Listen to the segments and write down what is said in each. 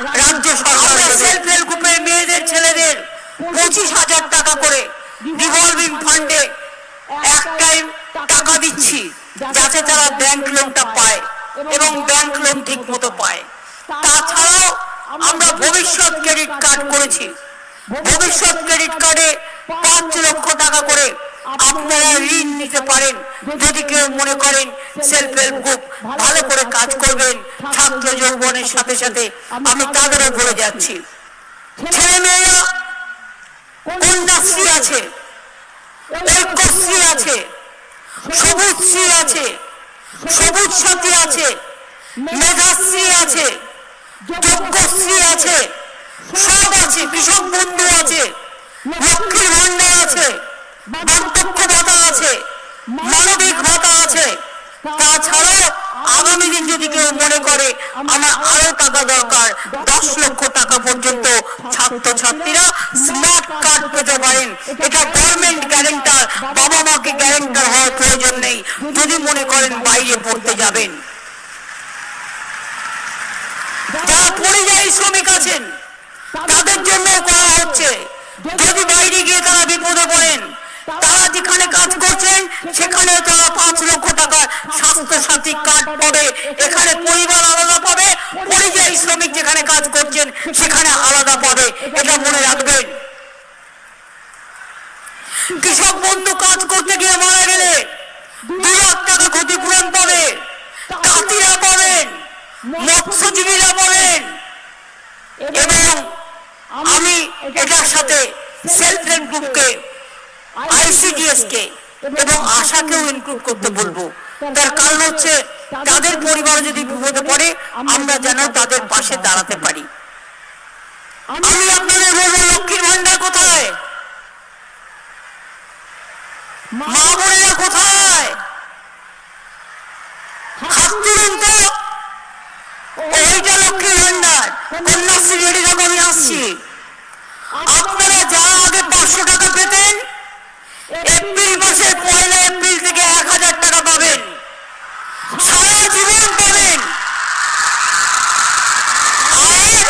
রাজ্য সরকার self help গ্রুপের মেয়েদের ছেলেদের পঁচিশ হাজার টাকা করে রিভলভিং ফান্ডে এক টাইম টাকা দিচ্ছি যাতে তারা ব্যাংক লোনটা পায় এবং ব্যাংক লোন ঠিক মতো পায়। তাছাড়াও আমরা ভবিষ্যৎ ক্রেডিট কার্ড করেছি। ভবিষ্যৎ ক্রেডিট কার্ডে পাঁচ লক্ষ টাকা করে আপনারা ঋণ নিতে পারেন। যদি কেউ মনে করেন সেলফ হেল্প গ্রুপ ভালো করে কাজ করবেন, ছাত্র যৌবনের সাথে সাথে আমি তাদেরও বলে যাচ্ছি। ছেলে মেয়েরা কন্যাশ্রী আছে? ঐক্যশ্রী আছে? সবুজশ্রী আছে? সবুজ সাথী আছে? মেধাশ্রী আছে? যজ্ঞশ্রী আছে? সব আছে কৃষক বন্ধু আছে? লক্ষ্মীর ভান্ডার আছে? বার্ধক্য ভাতা আছে, মানবিক ভাতা আছে। তাছাড়াও আগামী দিন যদি কেউ মনে করে, আমার আরও টাকা দরকার, দশ লক্ষ টাকা পর্যন্ত ছাত্রছাত্রীরা স্মার্ট কার্ড পেতে পারেন এটা গভর্নমেন্ট গ্যারেন্টার বাবা মাকে গ্যারেন্টার হওয়ার প্রয়োজন নেই। যদি মনে করেন বাইরে পড়তে যাবেন। যারা পরিযায়ী শ্রমিক আছেন, তাদের জন্য করা হচ্ছে। যদি বাইরে গিয়ে তারা বিপদে পড়েন তারা যেখানে কাজ করছেন সেখানে তারা পাঁচ লক্ষ টাকা স্বাস্থ্য সাথী কার্ড পাবে। এখানে পরিবার আলাদা পাবে, পরিযায়ী শ্রমিক যেখানে কাজ করছেন, সেখানে আলাদা পাবে। এটা মনে রাখবেন। কৃষক বন্ধু কাজ করতে গিয়ে মারা গেলে দু লাখ টাকা ক্ষতিপূরণ পাবে। কাতিরা পাবেন, মৎস্যজীবীরা পাবেন। এবং আমি এটার সাথে সেলফ হেল্প গ্রুপকে আইসিডিএস কে এবং আশাকেও ইনক্লুড করতে বলব। তার কারণ হচ্ছে, তাদের পরিবার যদি বিপদে পড়ে, আমরা যেন তাদের পাশে দাঁড়াতে পারি। আমি আপনাদের বলব, লক্ষ্মীর ভান্ডার কোথায়? মা বোনেরা কোথায়? ওইটা লক্ষ্মীর ভান্ডার কন্যাশ্রী রেডি রাখো আমি আসছি আপনারা যারা আগে পাঁচশো টাকা পেতেন এপ্রিল মাসের পয়লা এপ্রিল থেকে এক হাজার টাকা পাবেন সারা জীবন পাবেন আর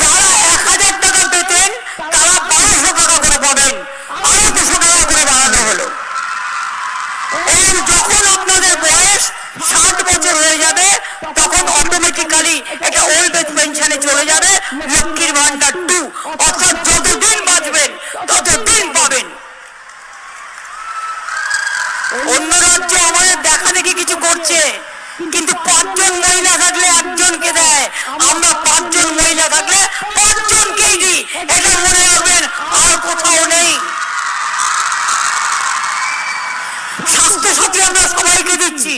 যারা এক হাজার টাকা পেতেন তারা বারোশো টাকা করে পাবেন আরও দুশো টাকা করে বাড়ানো হলো এবং যখন আপনাদের বয়স ষাট বছর হয়ে যাবে তখন অটোমেটিক্যালি এটা ওল্ড এজ পেনশনে চলে যাবে লক্ষ্মীর ভান্ডার টু অর্থাৎ যতদিন বাঁচবেন ততদিন পাবেন অন্য রাজ্যে আমাদের দেখা দেখি কিছু করছে কিন্তু পাঁচজন মহিলা থাকলে একজনকে দেয় আমরা পাঁচজন মহিলা থাকলে পাঁচজনকেই দিই এটা মনে রাখবেন আর কোথাও নেই। স্বাস্থ্যসাথী আমরা সবাইকে দিচ্ছি।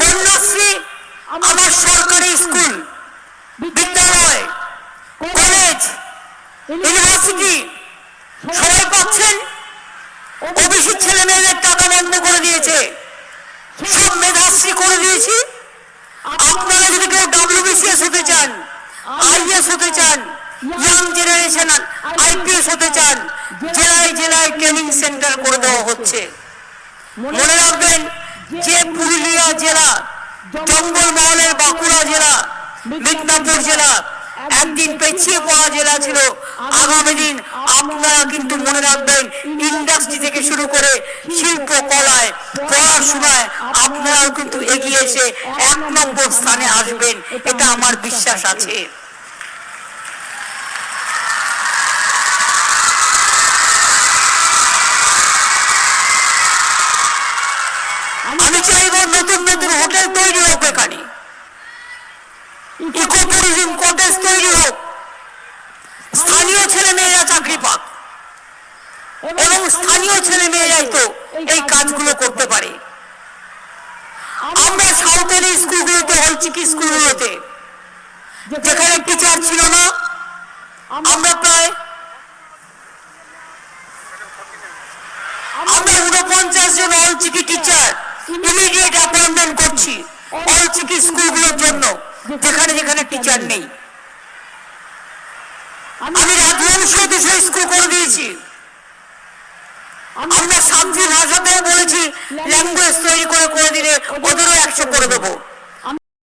কন্যাশ্রী, আমার সরকারি স্কুল, বিদ্যালয়, কলেজ, ইউনিভার্সিটি, সবাই পাচ্ছেন? ওবিসি ছেলে মেয়েদের টাকা বন্ধ করে দিয়েছে। সব মেধাশ্রী করে দিয়েছি আপনারা যদি কেউ ডাব্লিউবিসিএস হতে চান আইএস হতে চান ইয়াং জেনারেশন আইপিএস হতে চান, জেলায় জেলায় ট্রেনিং সেন্টার করে দেওয়া হচ্ছে। মনে রাখবেন যে পুরুলিয়া জেলা, জঙ্গলমহলের বাঁকুড়া জেলা, মিদনাপুর জেলা একদিন পেছিয়ে পড়া জেলা ছিল। আগামী দিন আপনারা কিন্তু মনে রাখবেন ইন্ডাস্ট্রি থেকে শুরু করে শিল্প কলায় পড়াশোনায় আপনারাও কিন্তু এগিয়ে এসে এক নম্বর স্থানে আসবেন। এটা আমার বিশ্বাস আছে। কটেজ তৈরি হোক। স্থানীয় ছেলে মেয়েরা চাকরি পাক এবং স্থানীয় ছেলে মেয়েরাই তো এই কাজগুলো করতে পারে। আমরা সাঁওতালি স্কুলগুলোতে, হলচিকি স্কুলগুলোতে, যেখানে টিচার ছিল না, আমরা প্রায় আমরা উনপঞ্চাশ জন Ol Chiki teacher immediate appointment করছি অল চিকি স্কুলগুলোর জন্য, যেখানে যেখানে টিচার নেই। আমি রাজবংশ দুশো স্কুল করে দিয়েছি। আমরা সাবজি ভাষাতেও বলেছি ল্যাঙ্গুয়েজ তৈরি করে করে দিলে ওদেরও একশো করে দেবো।